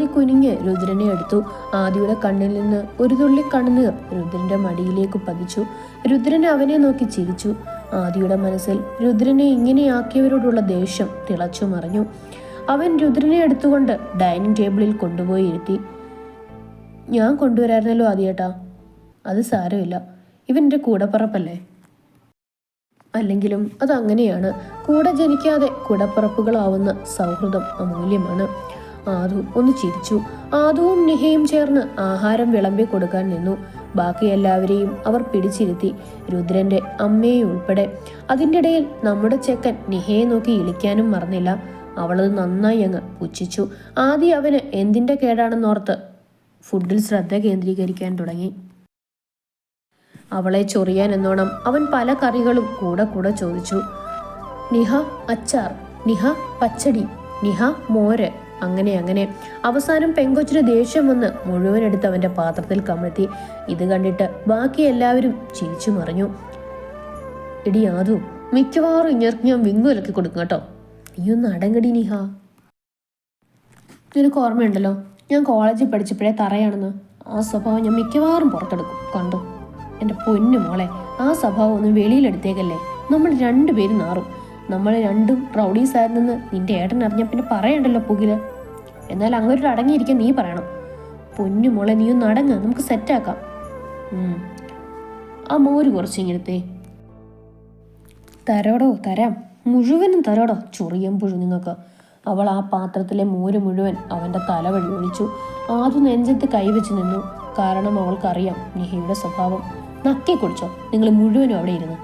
ആദി കുനിഞ്ഞ് രുദ്രനെ എടുത്തു. ആദിയുടെ കണ്ണിൽ നിന്ന് ഒരു തുള്ളി കണ്ണുനീർ രുദ്രന്റെ മടിയിലേക്ക് പതിച്ചു. രുദ്രൻ അവനെ നോക്കി ചിരിച്ചു. ആദിയുടെ മനസ്സിൽ രുദ്രനെ ഇങ്ങനെയാക്കിയവരോടുള്ള ദേഷ്യം തിളച്ചു മറിഞ്ഞു. അവൻ രുദ്രനെ എടുത്തുകൊണ്ട് ഡൈനിങ് ടേബിളിൽ കൊണ്ടുപോയി ഇരുത്തി. ഞാൻ കൊണ്ടുവരായിരുന്നല്ലോ ആദിയേട്ടാ. അത് സാരമില്ല. ഇവന്റെ കൂടപ്പറപ്പല്ലേ? അല്ലെങ്കിലും അതങ്ങനെയാണ് കൂടെ ജനിക്കാതെ കൂടപ്പറപ്പുകളാവുന്ന സൗഹൃദം അമൂല്യമാണ്. ആദു ഒന്ന് ചിരിച്ചു. ആദുവും നിഹയും ചേർന്ന് ആഹാരം വിളമ്പി കൊടുക്കാൻ നിന്നു. ബാക്കി എല്ലാവരെയും അവർ പിടിച്ചിരുത്തി. രുദ്രന്റെ അമ്മയെ ഉൾപ്പെടെ. അതിന്റെ ഇടയിൽ നമ്മുടെ ചെക്കൻ നിഹയെ നോക്കി ഇളിക്കാനും മറന്നില്ല. അവളത് നന്നായി അങ്ങ് പുച്ഛിച്ചു. ആദ്യം അവന് എന്തിന്റെ കേടാണെന്നോർത്ത് ഫുഡിൽ ശ്രദ്ധ കേന്ദ്രീകരിക്കാൻ തുടങ്ങി. അവളെ ചൊറിയാൻ എന്നോണം അവൻ പല കറികളും കൂടെ കൂടെ ചോദിച്ചു. നിഹ അച്ചാർ നിഹ പച്ചടി നിഹ മോര് അങ്ങനെ അങ്ങനെ. അവസാനം പെങ്കൊച്ചിന് ദേഷ്യം വന്ന് മുഴുവൻ എടുത്ത് അവന്റെ പാത്രത്തിൽ കമഴ്ത്തി. ഇത് കണ്ടിട്ട് ബാക്കി എല്ലാവരും ചിരിച്ചു മറിഞ്ഞു. എടി യാതു മിക്കവാറും ഇങ്ങനെ ഞാൻ വിങ്ങുലക്കി കൊടുക്കും കേട്ടോ. നീയൊന്ന് അടങ്ങടി നിഹ. നിനക്ക് ഓർമ്മയുണ്ടല്ലോ ഞാൻ കോളേജിൽ പഠിച്ചപ്പോഴേ തറയാണെന്ന്. ആ സ്വഭാവം ഞാൻ മിക്കവാറും പുറത്തെടുക്കും. കണ്ടു? എന്റെ പൊന്നു മോളെ ആ സ്വഭാവം ഒന്ന് വെളിയിലെടുത്തേക്കല്ലേ? നമ്മൾ രണ്ടുപേരും നാറും. നമ്മൾ രണ്ടും റൗഡീസ് ആയിരുന്നെന്ന് നിന്റെ ഏട്ടൻ അറിഞ്ഞ പിന്നെ പറയണ്ടല്ലോ പുകിൽ. എന്നാൽ അങ്ങോട്ട് അടങ്ങിയിരിക്കാൻ നീ പറയണം. പൊന്നു മോളെ നീ ഒന്ന് അടങ്ങ്. നമുക്ക് സെറ്റാക്കാം. ആ മോര് കുറച്ച് ഇങ്ങനത്തെ തരോടോ തരാം. മുഴുവനും തരോടോ ചൊറിയം പുഴു നിങ്ങൾക്ക് അവൾ ആ പാത്രത്തിലെ മോര് മുഴുവൻ അവന്റെ തല വഴി ഒളിച്ചു ആദ്യം നെഞ്ചത്ത് കൈവച്ച് നിന്നു. കാരണം അവൾക്കറിയാം നിഹയുടെ സ്വഭാവം. നക്കി കുടിച്ചോ. നിങ്ങൾ മുഴുവനും അവിടെ ഇരുന്ന്.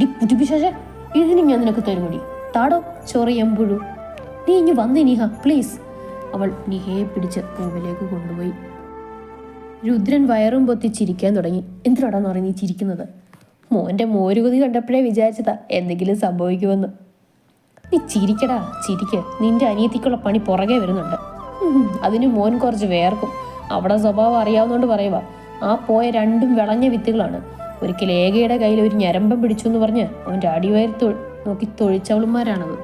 ഡി പുറ്റിപ്പിശാശ ഇതിനും ഞാൻ നിനക്ക് തരുമടി. താടോ ചൊറി പുഴു നീ ഇനി വന്ന് പ്ലീസ്. അവൾ നിഹയെ പിടിച്ച് പൂവിലേക്ക് കൊണ്ടുപോയി. രുദ്രൻ വയറും പൊത്തി ചിരിക്കാൻ തുടങ്ങി. എന്തിനാടാന്ന് പറഞ്ഞ് നീ ചിരിക്കുന്നത്? മോന്റെ മോരുകുതി കണ്ടപ്പോഴേ വിചാരിച്ചതാ എന്തെങ്കിലും സംഭവിക്കുമെന്ന്. നീ ചിരിക്കടാ ചിരിക്ക്. നിന്റെ അനിയത്തിക്കുള്ള പണി പുറകെ വരുന്നുണ്ട്. അതിന് മോൻ കുറച്ച് വേർക്കും. അവിടെ സ്വഭാവം അറിയാവുന്നോണ്ട് പറയുക ആ പോയ രണ്ടും വിളഞ്ഞ വിത്തുകളാണ്. ഒരിക്കൽ ഏകയുടെ കയ്യിൽ ഒരു ഞരമ്പം പിടിച്ചു എന്ന് പറഞ്ഞ് അവന്റെ അടിവയർ നോക്കി തൊഴിച്ചവളുമാരാണത്.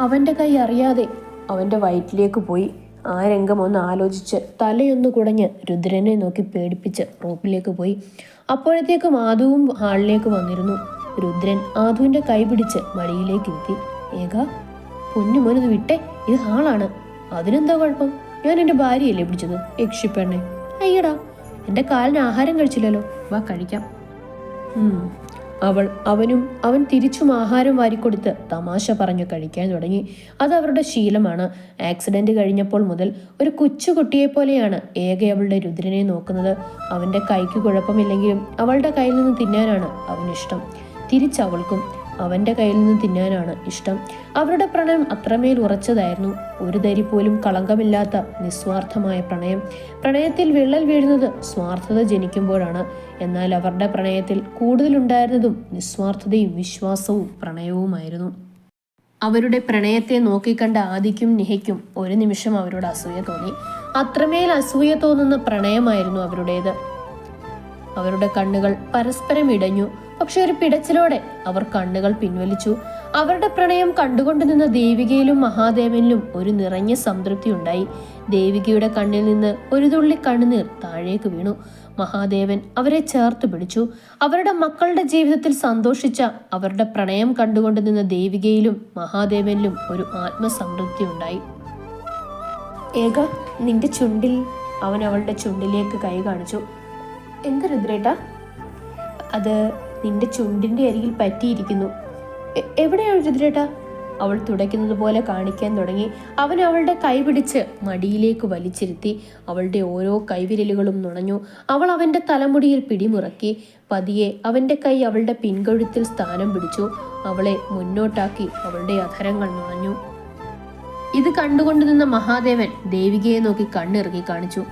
അവന്റെ കൈ അറിയാതെ അവന്റെ വയറ്റിലേക്ക് പോയി ആ രംഗം ഒന്ന് ആലോചിച്ച് തലയൊന്ന് കുടഞ്ഞ് രുദ്രനെ നോക്കി പേടിപ്പിച്ച് റോപ്പിലേക്ക് പോയി. അപ്പോഴത്തേക്കും ആദുവും ഹാളിലേക്ക് വന്നിരുന്നു. രുദ്രൻ മാധുവിന്റെ കൈ പിടിച്ച് മടിയിലേക്ക് ഇരുത്തി ഏക പൊന്നു മോനത് വിട്ടേ ഇത് ഹാളാണ്. അതിനെന്താ കുഴപ്പം? ഞാൻ എന്റെ ഭാര്യയല്ലേ പിടിച്ചത്? യക്ഷിപ്പെണ്ണെ. അയ്യടാ എന്റെ കാലിന് ആഹാരം കഴിച്ചില്ലല്ലോ. വാ കഴിക്കാം. അവൾ അവനും അവൻ തിരിച്ചും ആഹാരം വാരിക്കൊടുത്ത് തമാശ പറഞ്ഞു കഴിക്കാൻ തുടങ്ങി. അത് അവരുടെ ശീലമാണ്. ആക്സിഡന്റ് കഴിഞ്ഞപ്പോൾ മുതൽ ഒരു കൊച്ചുകുട്ടിയെ പോലെയാണ് ഏക അവളുടെ രുദ്രനെ നോക്കുന്നത്. അവന്റെ കൈക്ക് കുഴപ്പമില്ലെങ്കിലും അവളുടെ കയ്യിൽ നിന്ന് തിന്നാനാണ് അവനിഷ്ടം. തിരിച്ചവൾക്കും അവന്റെ കയ്യിൽ നിന്ന് തിന്നാനാണ് ഇഷ്ടം. അവരുടെ പ്രണയം അത്രമേൽ ഉറച്ചതായിരുന്നു. ഒരു തരി പോലും കളങ്കമില്ലാത്ത നിസ്വാർത്ഥമായ പ്രണയം. പ്രണയത്തിൽ വിള്ളൽ വീഴുന്നത് സ്വാർത്ഥത ജനിക്കുമ്പോഴാണ്. എന്നാൽ അവരുടെ പ്രണയത്തിൽ കൂടുതലുണ്ടായിരുന്നതും നിസ്വാർത്ഥതയും വിശ്വാസവും പ്രണയവുമായിരുന്നു. അവരുടെ പ്രണയത്തെ നോക്കിക്കണ്ട ആദിക്കും നിഹയ്ക്കും ഒരു നിമിഷം അവരോട് അസൂയ തോന്നി. അത്രമേൽ അസൂയ തോന്നുന്ന പ്രണയമായിരുന്നു അവരുടേത്. അവരുടെ കണ്ണുകൾ പരസ്പരം ഇടഞ്ഞു. പക്ഷെ ഒരു പിടച്ചിലോടെ അവർ കണ്ണുകൾ പിൻവലിച്ചു. അവരുടെ പ്രണയം കണ്ടുകൊണ്ടു നിന്ന ദേവികയിലും മഹാദേവനിലും ഒരു നിറഞ്ഞ സംതൃപ്തി ഉണ്ടായി. ദേവികയുടെ കണ്ണിൽ നിന്ന് ഒരു തുള്ളി കണ്ണുനീർ താഴേക്ക് വീണു. മഹാദേവൻ അവരെ ചേർത്ത് പിടിച്ചു. അവരുടെ മക്കളുടെ ജീവിതത്തിൽ സന്തോഷിച്ച അവരുടെ പ്രണയം കണ്ടുകൊണ്ടു നിന്ന ദേവികയിലും മഹാദേവനിലും ഒരു ആത്മസംതൃപ്തി ഉണ്ടായി. ഏക നിന്റെ ചുണ്ടിൽ അവൻ അവളുടെ ചുണ്ടിലേക്ക് കൈ കാണിച്ചു. എന്ത് രുദ്രേട്ടാ? അത് നിന്റെ ചുണ്ടിന്റെ അരികിൽ പറ്റിയിരിക്കുന്നു. എവിടെയാണ് രുദ്രേട്ടാ? അവൾ തുടയ്ക്കുന്നത് പോലെ കാണിക്കാൻ തുടങ്ങി. അവൻ അവളുടെ കൈപിടിച്ച് മടിയിലേക്ക് വലിച്ചിരുത്തി. അവളുടെ ഓരോ കൈവിരലുകളും നുണഞ്ഞു. അവൾ അവന്റെ തലമുടിയിൽ പിടിമുറക്കി. പതിയെ അവന്റെ കൈ അവളുടെ പിൻകഴുത്തിൽ സ്ഥാനം പിടിച്ചു. അവളെ മുന്നോട്ടാക്കി അവളുടെ അധരങ്ങൾ നുണഞ്ഞു. ഇത് കണ്ടുകൊണ്ട് നിന്ന മഹാദേവൻ ദേവികയെ നോക്കി കണ്ണിറങ്ങി കാണിച്ചു.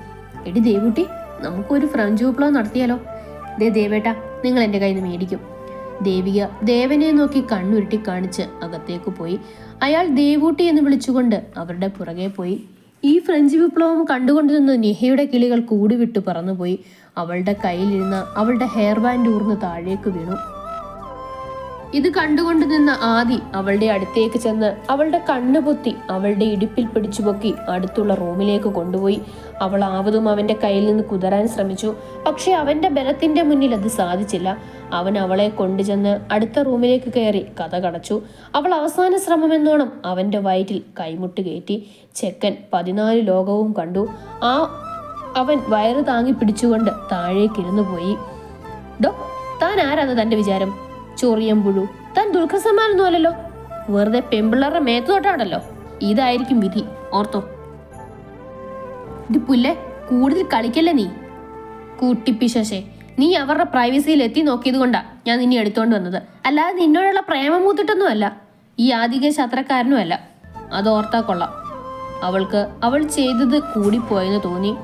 എടി ദേവുട്ടി നമുക്കൊരു ഫ്രഞ്ച് വിപ്ലവം നടത്തിയാലോ? ദേ ദേവേട്ട നിങ്ങൾ എന്റെ കയ്യിൽ നിന്ന് മേടിക്കും. ദേവിക ദേവനെ നോക്കി കണ്ണുരുട്ടി കാണിച്ച് അകത്തേക്ക് പോയി. അയാൾ ദേവൂട്ടി എന്ന് വിളിച്ചുകൊണ്ട് അവരുടെ പുറകെ പോയി. ഈ ഫ്രഞ്ച് വിപ്ലവം കണ്ടുകൊണ്ട് നിന്ന് നിഹയുടെ കിളികൾ കൂടുവിട്ട് പറന്നുപോയി. അവളുടെ കയ്യിലിരുന്ന അവളുടെ ഹെയർ ബാൻഡ് ഊർന്ന് താഴേക്ക് വീണു. ഇത് കണ്ടുകൊണ്ട് നിന്ന ആദി അവളുടെ അടുത്തേക്ക് ചെന്ന് അവളുടെ കണ്ണു പൊത്തി അവളുടെ ഇടുപ്പിൽ പിടിച്ചു പൊക്കി അടുത്തുള്ള റൂമിലേക്ക് കൊണ്ടുപോയി. അവൾ ആവതും അവന്റെ കയ്യിൽ നിന്ന് കുതറാൻ ശ്രമിച്ചു. പക്ഷെ അവന്റെ ബലത്തിന്റെ മുന്നിൽ അത് സാധിച്ചില്ല. അവൻ അവളെ കൊണ്ടുചെന്ന് അടുത്ത റൂമിലേക്ക് കയറി കഥ കടച്ചു. അവൾ അവസാന ശ്രമമെന്നോണം അവന്റെ വയറ്റിൽ കൈമുട്ട് കയറ്റി. ചെക്കൻ പതിനാല് ലോകവും കണ്ടു. ആ അവൻ വയറ് താങ്ങി പിടിച്ചുകൊണ്ട് താഴേക്കിരുന്നു പോയി ഡോ താൻ ആരാന്ന് തന്റെ വിചാരം? ചൊറിയം പുഴു. താൻ അല്ലല്ലോ. വെറുതെ പെമ്പിള്ളറുടെ മേത്തോട്ടാണല്ലോ ഇതായിരിക്കും വിധി. ഓർത്തോ. ഇത് പുല്ലെ കൂടുതൽ കളിക്കല്ലേ നീ? കൂട്ടിപ്പിശേ നീ അവരുടെ പ്രൈവസിയിൽ എത്തി നോക്കിയത് കൊണ്ടാ ഞാൻ നിന്നെ എടുത്തോണ്ട് വന്നത്. അല്ലാതെ നിന്നോടുള്ള പ്രേമം മൂത്തിട്ടൊന്നും അല്ല ഈ ആധിക ശത്രക്കാരനും അല്ല അത് ഓർത്താ കൊള്ളാം. അവൾക്ക് അവൾ ചെയ്തത് കൂടിപ്പോയെന്ന് തോന്നി.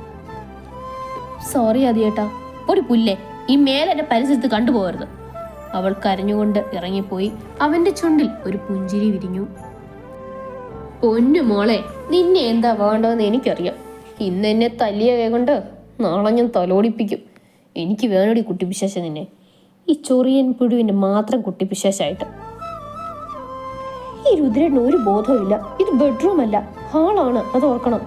സോറി അതിയേട്ടാ. ഒരു പുല്ലേ ഈ മേലെ എന്റെ പരിസരത്ത് കണ്ടുപോകരുത്. അവൾ കരഞ്ഞുകൊണ്ട് ഇറങ്ങിപ്പോയി. അവന്റെ ചുണ്ടിൽ ഒരു പുഞ്ചിരി വിരിഞ്ഞു. പൊന്നു മോളെ നിന്നെ എന്താ വേണ്ടതെന്ന് എനിക്കറിയാം. ഇന്ന് എന്നെ തല്ലിയ കൈകൊണ്ട് നാളെ ഞാൻ തലോടിപ്പിക്കും. എനിക്ക് വേണോടി കുട്ടിപ്പിശാശ നിന്നെ. ഈ ചൊറിയൻ പുഴുവിന്റെ മാത്രം കുട്ടിപ്പിശാശായിട്ട്. ഈ രുദ്രന് ഒരു ബോധവുമില്ല. ഇത് ബെഡ്റൂം അല്ല. ഹാളാണ് അത് ഓർക്കണം.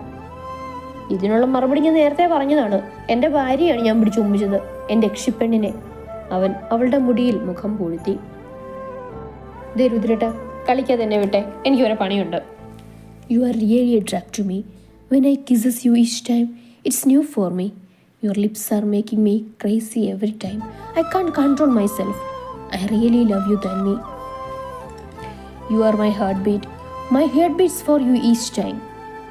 ഇതിനുള്ള മറുപടി ഞാൻ നേരത്തെ പറഞ്ഞതാണ്. എന്റെ ഭാര്യയാണ് ഞാൻ പിടിച്ചുമ്പിച്ചത് എന്റെ യക്ഷിപ്പെണ്ണിനെ അവൻ അവളുടെ മുടിയിൽ മുഖം പൂഴ്ത്തി. ദേ രുദ്രട്ട കളിക്കാതെ തന്നെ വിട്ടെ. എനിക്ക് ഒരു പണിയുണ്ട്. You are really attract to me when I kisses you each time it's new for me your lips are making me crazy every time I can control myself I really love you than me You are my heartbeat. My heart beats for you each time.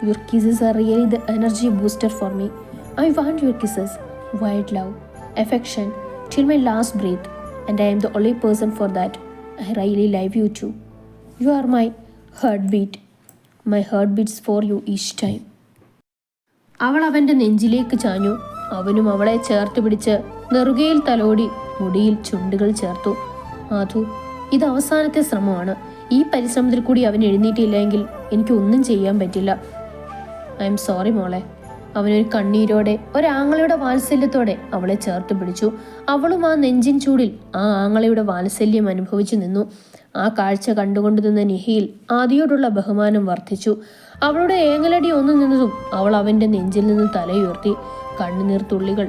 Your kisses are really the energy booster for me. I want your kisses, wide love, affection, till my last breath, and I am the only person for that. I really love you too. You are my heartbeat. My heart beats for you each time. അവൾ അവന്റെ നെഞ്ചിലേക്ക് ചാഞ്ഞു അവനും അവളെ ചേർത്ത് പിടിച്ച് നെറുകയിൽ തലോടി മുടിയിൽ ചുണ്ടുകൾ ചേർത്തു മാധു ഇത് അവസാനത്തെ ശ്രമമാണ് ഈ പരിശ്രമത്തിൽ കൂടി അവൻ എഴുന്നേറ്റില്ലെങ്കിൽ എനിക്ക് ഒന്നും ചെയ്യാൻ പറ്റില്ല ഐ എം സോറി മോളെ അവനൊരു കണ്ണീരോടെ ഒരാങ്ങളയുടെ വാത്സല്യത്തോടെ അവളെ ചേർത്ത് പിടിച്ചു. അവളും ആ നെഞ്ചിൻ ചൂടിൽ ആ ആങ്ങളയുടെ വാത്സല്യം അനുഭവിച്ചു നിന്നു. ആ കാഴ്ച കണ്ടുകൊണ്ട് നിന്ന നിഹിയിൽ ആദിയോടുള്ള ബഹുമാനം വർദ്ധിച്ചു. അവളുടെ ഏങ്ങലടി ഒന്നു നിന്നതും അവൾ അവന്റെ നെഞ്ചിൽ നിന്ന് തലയുയർത്തി കണ്ണുനീർ തുള്ളികൾ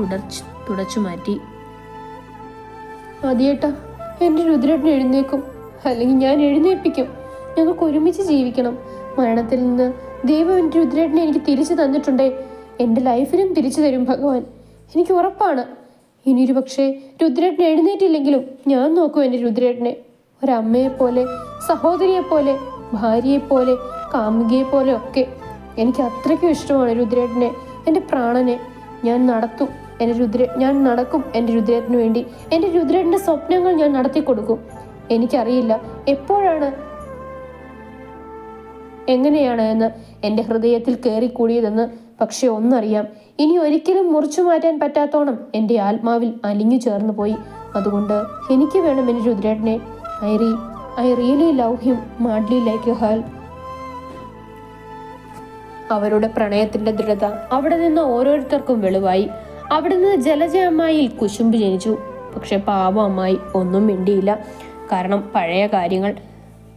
തുടച്ചു തുടച്ചു മാറ്റി. അതിയേട്ട എന്റെ രുദ്രേട്ടൻ എഴുന്നേക്കും അല്ലെങ്കിൽ ഞാൻ എഴുന്നേൽപ്പിക്കും. ഞങ്ങൾക്ക് ഒരുമിച്ച് ജീവിക്കണം. മരണത്തിൽ നിന്ന് ദൈവം എന്റെ രുദ്രേട്ടനെ എനിക്ക് തിരിച്ചു തന്നിട്ടുണ്ടേ. എന്റെ ലൈഫിനും തിരിച്ചു തരും ഭഗവാൻ. എനിക്ക് ഉറപ്പാണ്. ഇനിയൊരു പക്ഷേ രുദ്രേട്ടൻ എഴുന്നേറ്റില്ലെങ്കിലും ഞാൻ നോക്കും എന്റെ രുദ്രേട്ടനെ. ഒരമ്മയെപ്പോലെ സഹോദരിയെപ്പോലെ ഭാര്യയെപ്പോലെ പോലെ ഭാര്യയെ പോലെ കാമുകിയെ പോലെ ഒക്കെ എനിക്ക് അത്രയ്ക്കും ഇഷ്ടമാണ് രുദ്രേട്ടനെ എന്റെ പ്രാണനെ. ഞാൻ നടത്തും എന്റെ രുദ്ര ഞാൻ നടക്കും എന്റെ രുദ്രേട്ടന് വേണ്ടി. എന്റെ രുദ്രേട്ടന്റെ സ്വപ്നങ്ങൾ ഞാൻ നടത്തി കൊടുക്കും. എനിക്കറിയില്ല എപ്പോഴാണ് എങ്ങനെയാണ് എന്ന്. എന്റെ ഹൃദയത്തിൽ കയറിക്കൂടിയതെന്ന് പക്ഷെ ഒന്നറിയാം. ഇനി ഒരിക്കലും മുറിച്ചു മാറ്റാൻ പറ്റാത്തോണം എന്റെ ആത്മാവിൽ അലിഞ്ഞു ചേർന്നു പോയി അതുകൊണ്ട് എനിക്ക് വേണം എന്റെ രുദ്രേട്ടനെ. I re I really love him madly like hell അവരുടെ പ്രണയത്തിന്റെ ദൃഢത അവിടെ നിന്ന് ഓരോരുത്തർക്കും വെളിവായി. അവിടെ നിന്ന് ജലജ അമ്മായിൽ കുശുമ്പ് ജനിച്ചു. പക്ഷെ പാവ അമ്മായി ഒന്നും മിണ്ടിയില്ല. കാരണം പഴയ കാര്യങ്ങൾ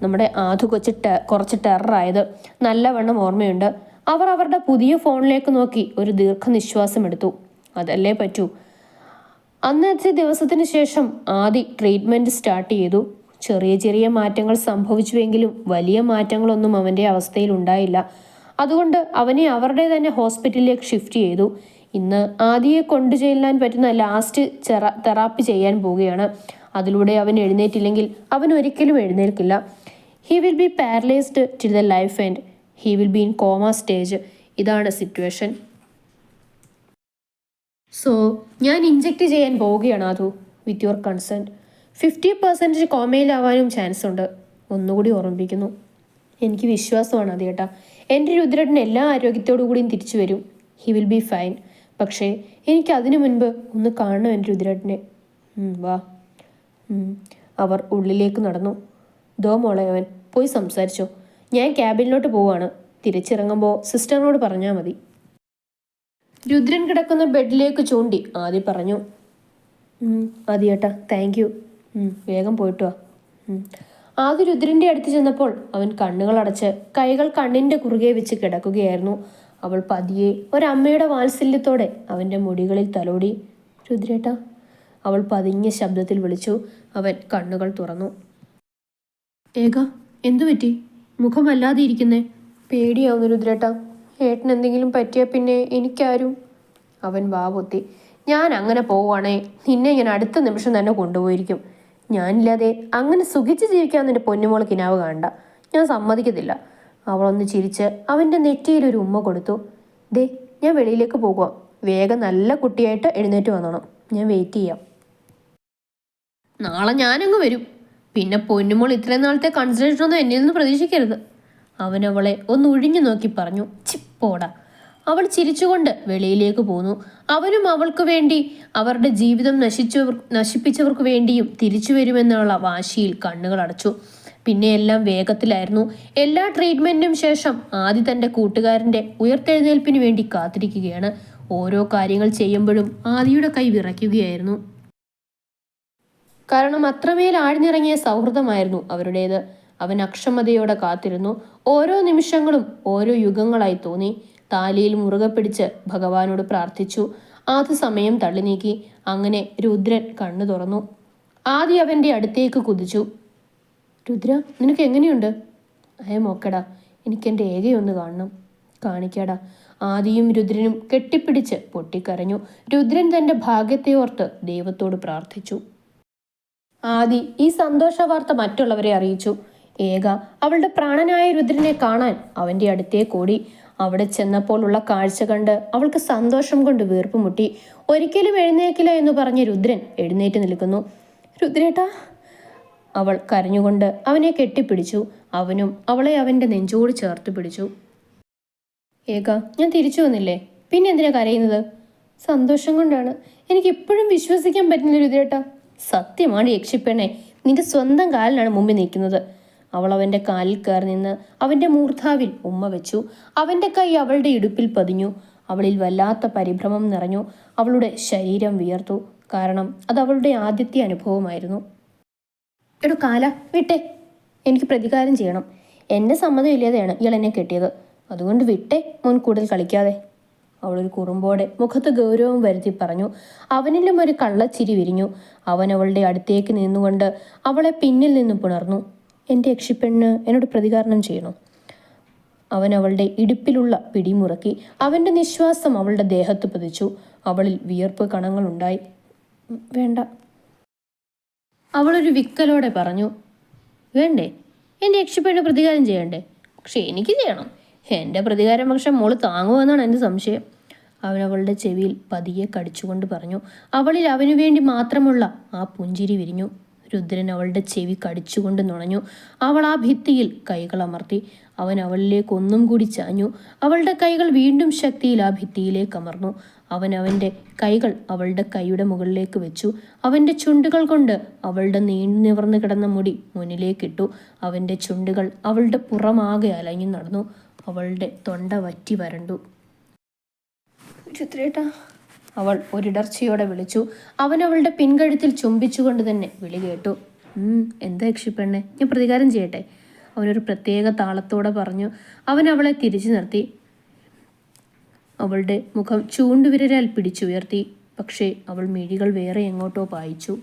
നമ്മുടെ ആധു കൊച്ച് ടെ കുറച്ച് ടെററായത് നല്ലവണ്ണം ഓർമ്മയുണ്ട്. അവർ അവരുടെ പുതിയ ഫോണിലേക്ക് നോക്കി ഒരു ദീർഘനിശ്വാസം എടുത്തു. അതല്ലേ പറ്റൂ? അന്നത്തെ ദിവസത്തിന് ശേഷം ആദി ട്രീറ്റ്മെന്റ് സ്റ്റാർട്ട് ചെയ്തു. ചെറിയ ചെറിയ മാറ്റങ്ങൾ സംഭവിച്ചുവെങ്കിലും വലിയ മാറ്റങ്ങളൊന്നും അവന്റെ അവസ്ഥയിൽ ഉണ്ടായില്ല. അതുകൊണ്ട് അവനെ അവരുടെ തന്നെ ഹോസ്പിറ്റലിലേക്ക് ഷിഫ്റ്റ് ചെയ്തു. ഇന്ന് ആദിയെ കൊണ്ടുചെല്ലാൻ പറ്റുന്ന ലാസ്റ്റ് തെറാപ്പി ചെയ്യാൻ പോവുകയാണ്. അതിലൂടെ അവൻ എഴുന്നേറ്റില്ലെങ്കിൽ അവൻ ഒരിക്കലും എഴുന്നേൽക്കില്ല. He will be paralysed till the life end he will be in coma stage ഇതാണ് സിറ്റുവേഷൻ സോ ഞാൻ ഇഞ്ചെക്ട് ചെയ്യാൻ പോവുകയാണ് അതു with your consent fifty percentage കോമയിലാവാനും chance ഉണ്ട്. ഒന്നുകൂടി ഓർമ്മിപ്പിക്കുന്നു. എനിക്ക് വിശ്വാസമാണ് അത് കേട്ടാ. എന്റെ രുദ്രട്ടൻ എല്ലാ ആരോഗ്യത്തോടു കൂടിയും തിരിച്ചു വരും. ഹി വിൽ ബി ഫൈൻ പക്ഷേ എനിക്ക് അതിനു മുൻപ് ഒന്ന് കാണണം എന്റെ രുദ്രേട്ടനെ വാ. അവർ ഉള്ളിലേക്ക് നടന്നു. ദോ മോളയവൻ പോയി സംസാരിച്ചോ. ഞാൻ ക്യാബിനിലോട്ട് പോവാണ്. തിരിച്ചിറങ്ങുമ്പോൾ സിസ്റ്ററിനോട് പറഞ്ഞാൽ മതി. രുദ്രൻ കിടക്കുന്ന ബെഡിലേക്ക് ചൂണ്ടി ആദ്യം പറഞ്ഞു അതി ഏട്ടാ താങ്ക് യു വേഗം പോയിട്ട് വാ. ആദ്യ രുദ്രന്റെ അടുത്ത് ചെന്നപ്പോൾ അവൻ കണ്ണുകൾ അടച്ച് കൈകൾ കണ്ണിന്റെ കുറുകെ വെച്ച് കിടക്കുകയായിരുന്നു. അവൾ പതിയെ ഒരമ്മയുടെ വാത്സല്യത്തോടെ അവന്റെ മുടികളിൽ തലോടി രുദ്രേട്ട അവൾ പതിഞ്ഞ ശബ്ദത്തിൽ വിളിച്ചു. അവൻ കണ്ണുകൾ തുറന്നു. ഏക എന്തു പറ്റി? മുഖമല്ലാതെ ഇരിക്കുന്നേ. പേടിയാവുന്നു രുദ്രേട്ട. ഏട്ടൻ എന്തെങ്കിലും പറ്റിയാൽ പിന്നെ എനിക്കാരും? അവൻ വാവൊത്തി ഞാൻ അങ്ങനെ പോവുകയാണേ നിന്നെ ഞാൻ അടുത്ത നിമിഷം തന്നെ കൊണ്ടുപോയിരിക്കും. ഞാനില്ലാതെ അങ്ങനെ സുഖിച്ച് ജീവിക്കാൻ നിന്റെ പൊന്നുമോൾ കിനാവ് കാണണ്ട. ഞാൻ സമ്മതിക്കത്തില്ല. അവളൊന്ന് ചിരിച്ച് അവന്റെ നെറ്റിയിൽ ഒരു ഉമ്മ കൊടുത്തു. ദേ ഞാൻ വെളിയിലേക്ക് പോകുക വേഗം നല്ല കുട്ടിയായിട്ട് എഴുന്നേറ്റ് വന്നോണം. ഞാൻ വെയിറ്റ് ചെയ്യാം. നാളെ ഞാനങ്ങ് വരും. പിന്നെ പൊന്നുമോൾ ഇത്രയും നാളത്തെ കൺസിഡറേഷൻ ഒന്നും എന്നിൽ നിന്ന് പ്രതീക്ഷിക്കരുത്. അവൻ അവളെ ഒന്ന് ഒഴിഞ്ഞു നോക്കി പറഞ്ഞു ചിപ്പോടാ അവൾ ചിരിച്ചുകൊണ്ട് വെളിയിലേക്ക് പോന്നു. അവനും അവൾക്ക് വേണ്ടി അവരുടെ ജീവിതം നശിച്ചവർ നശിപ്പിച്ചവർക്ക് വേണ്ടിയും തിരിച്ചു വരുമെന്നുള്ള വാശിയിൽ കണ്ണുകൾ അടച്ചു. പിന്നെ എല്ലാം വേഗത്തിലായിരുന്നു. എല്ലാ ട്രീറ്റ്മെന്റിനും ശേഷം ആദ്യ തന്റെ കൂട്ടുകാരന്റെ ഉയർത്തെഴുന്നേൽപ്പിന് വേണ്ടി കാത്തിരിക്കുകയാണ്. ഓരോ കാര്യങ്ങൾ ചെയ്യുമ്പോഴും ആദിയുടെ കൈ വിറയ്ക്കുകയായിരുന്നു. കാരണം അത്രമേൽ ആഴ്ന്നിറങ്ങിയ സൗഹൃദമായിരുന്നു അവരുടേത്. അവൻ അക്ഷമതയോടെ കാത്തിരുന്നു. ഓരോ നിമിഷങ്ങളും ഓരോ യുഗങ്ങളായി തോന്നി. താലിയിൽ മുറുകെ പിടിച്ച് ഭഗവാനോട് പ്രാർത്ഥിച്ചു. ആദ്യ സമയം തള്ളി നീക്കി. അങ്ങനെ രുദ്രൻ കണ്ണു തുറന്നു. ആദ്യ അവന്റെ അടുത്തേക്ക് കുതിച്ചു. രുദ്ര നിനക്ക് എങ്ങനെയുണ്ട്? അയ മോക്കടാ എനിക്കെന്റെ ഏകയൊന്ന് കാണണം. കാണിക്കാടാ. ആദിയും രുദ്രനും കെട്ടിപ്പിടിച്ച് പൊട്ടിക്കരഞ്ഞു. രുദ്രൻ തന്റെ ഭാഗ്യത്തെ ഓർത്ത് ദൈവത്തോട് പ്രാർത്ഥിച്ചു. ആദി ഈ സന്തോഷ വാർത്ത മറ്റുള്ളവരെ അറിയിച്ചു. ഏക അവളുടെ പ്രാണനായ രുദ്രനെ കാണാൻ അടുത്തേക്ക് കൂടി. അവിടെ ചെന്നപ്പോൾ ഉള്ള കാഴ്ച കണ്ട് അവൾക്ക് സന്തോഷം കൊണ്ട് വീർപ്പ് മുട്ടി. ഒരിക്കലും എഴുന്നേക്കില്ല എന്ന് പറഞ്ഞ രുദ്രൻ എഴുന്നേറ്റ് നിൽക്കുന്നു. രുദ്രേട്ടാ അവൾ കരഞ്ഞുകൊണ്ട് അവനെ കെട്ടിപ്പിടിച്ചു. അവനും അവളെ അവന്റെ നെഞ്ചോട് ചേർത്ത് പിടിച്ചു. ഏക ഞാൻ തിരിച്ചു വന്നില്ലേ? പിന്നെ എന്തിനാ കരയുന്നത്? സന്തോഷം കൊണ്ടാണ്. എനിക്ക് എപ്പോഴും വിശ്വസിക്കാൻ പറ്റുന്നില്ല രുദ്രേട്ടാ. സത്യമാണ് യക്ഷിപ്പെണ്ണെ. നിന്റെ സ്വന്തം കാലിലാണ് മുമ്പിൽ നിൽക്കുന്നത്. അവൾ അവന്റെ കാലിൽ കയറി നിന്ന് അവന്റെ മൂർധാവിൽ ഉമ്മ വെച്ചു. അവന്റെ കൈ അവളുടെ ഇടുപ്പിൽ പതിഞ്ഞു. അവളിൽ വല്ലാത്ത പരിഭ്രമം നിറഞ്ഞു. അവളുടെ ശരീരം വിയർത്തു. കാരണം അത് അവളുടെ ആദ്യത്തെ അനുഭവമായിരുന്നു. എടോ കാല വിട്ടെ. എനിക്ക് പ്രതികാരം ചെയ്യണം. എന്റെ സമ്മതം ഇല്ലാതെയാണ് ഇയാൾ എന്നെ കെട്ടിയത്. അതുകൊണ്ട് വിട്ടെ മുൻകൂടൽ കളിക്കാതെ. അവളൊരു കുറുമ്പോടെ മുഖത്ത് ഗൗരവം വരുത്തി പറഞ്ഞു അവനിലും ഒരു കള്ളച്ചിരി വിരിഞ്ഞു. അവൻ അവളുടെ അടുത്തേക്ക് നിന്നുകൊണ്ട് അവളെ പിന്നിൽ നിന്ന് പുണർന്നു. എന്റെ യക്ഷിപ്പെണ്ണ് എന്നോട് പ്രതികാരണം ചെയ്യണോ അവൻ അവളുടെ ഇടുപ്പിലുള്ള പിടിമുറക്കി അവന്റെ നിശ്വാസം അവളുടെ ദേഹത്ത് പതിച്ചു. അവളിൽ വിയർപ്പ് കണങ്ങളുണ്ടായി. വേണ്ട. അവളൊരു വിക്കലോടെ പറഞ്ഞു വേണ്ടേ? എന്റെ യക്ഷിപ്പെണ്ണ് പ്രതികാരം ചെയ്യണ്ടേ? പക്ഷെ എനിക്ക് ചെയ്യണം. എന്റെ പ്രതികാരം പക്ഷെ മോൾ താങ്ങുമെന്നാണ് എന്റെ സംശയം. അവൻ അവളുടെ ചെവിയിൽ പതിയെ കടിച്ചുകൊണ്ട് പറഞ്ഞു അവളിൽ അവനു വേണ്ടി മാത്രമുള്ള ആ പുഞ്ചിരി വിരിഞ്ഞു. രുദ്രൻ അവളുടെ ചെവി കടിച്ചുകൊണ്ട് നുണഞ്ഞു. അവൾ ആ ഭിത്തിയിൽ കൈകൾ അമർത്തി. അവൻ അവളിലേക്ക് ഒന്നും കൂടി ചാഞ്ഞു. അവളുടെ കൈകൾ വീണ്ടും ശക്തിയിൽ ആ ഭിത്തിയിലേക്ക് അമർന്നു. അവൻ അവന്റെ കൈകൾ അവളുടെ കൈയുടെ മുകളിലേക്ക് വെച്ചു. അവന്റെ ചുണ്ടുകൾ കൊണ്ട് അവളുടെ നീണ്ടു നിവർന്നു കിടന്ന മുടി മുന്നിലേക്കിട്ടു. അവന്റെ ചുണ്ടുകൾ അവളുടെ പുറമാകെ അലഞ്ഞു നടന്നു. അവളുടെ തൊണ്ട വറ്റി വരണ്ടു. ചിത്രേട്ടാ അവൾ ഒരിടർച്ചയോടെ വിളിച്ചു. അവൻ അവളുടെ പിൻകഴുത്തിൽ ചുംബിച്ചുകൊണ്ട് തന്നെ വിളി കേട്ടു. "ഉം, എന്താ യക്ഷിപ്പെണ്ണെ ഞാൻ പ്രതികാരം ചെയ്യട്ടെ? അവനൊരു പ്രത്യേക താളത്തോടെ പറഞ്ഞു. അവൻ അവളെ തിരിച്ചു നിർത്തി. അവളുടെ മുഖം ചൂണ്ടുവിരലാൽ പിടിച്ചുയർത്തി. പക്ഷേ അവൾ മിഴികൾ വേറെ എങ്ങോട്ടോ പായിച്ചു.